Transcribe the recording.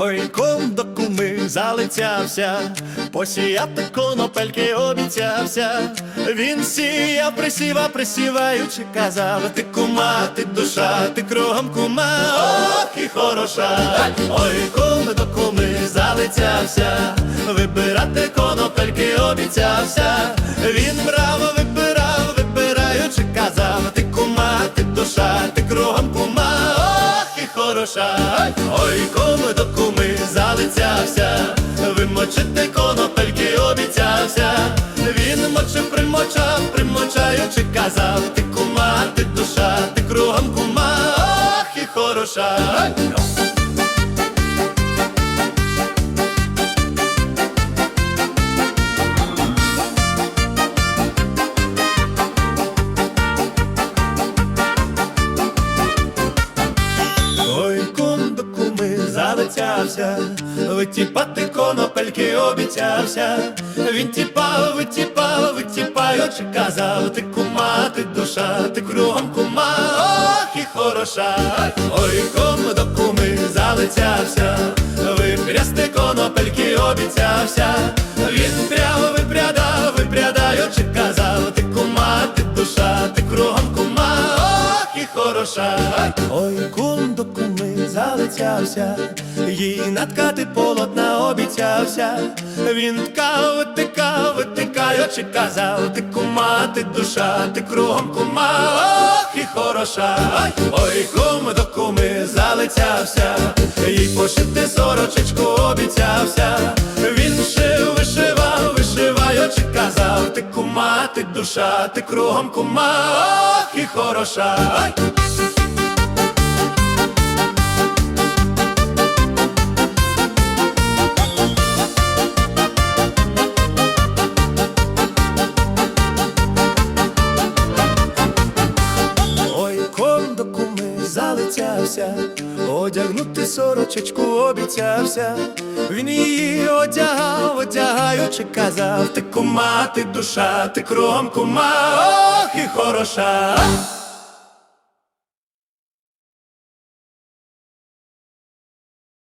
Ой, ком до куми залицявся, посіяти конопельки обіцявся. Він сіяв, присіва, присіваючи, казав, ти кума, ти душа, ти кругом кума, ох і хороша. Ой, ком до куми залицявся, вибирати конопельки обіцявся. Він браво вибирав, вибираючи, казав, ти кума, ти душа, ти кругом кума, ох і хороша. Ой, куми до куми казав, ти кума, ти душа, ти кругом кума, ох і хороша. Ой, кум до куми залицявся, витіпати конопельки обіцявся. Він тіпав, витіпав, витіпаючи, казав, ти кума, ти душа, ти кругом кума, ох і хороша. Ой, кум до куми залицявся, випрясти конопельки обіцявся. Він прямо випрядав, випрядаючи, казав, ти кума, ти душа, ти кругом кума, ох і хороша. Ой, кум до куми залицявся, їй наткати полотна обіцявся. Він ткав, витикав, витикаючи, казав, ти кума, ти душа, ти кругом кума, ох і хороша. Ой, кум до куми залицявся, їй пошити сорочечку обіцявся. Він шив, вишивав, вишиваючи, казав, ти кума, ти душа, ти кругом кума, ох і хороша. Залицявся, одягнути сорочечку обіцявся. Він її одягав, одягаючи, казав, ти кума, ти душа, ти кром кума, ох і хороша.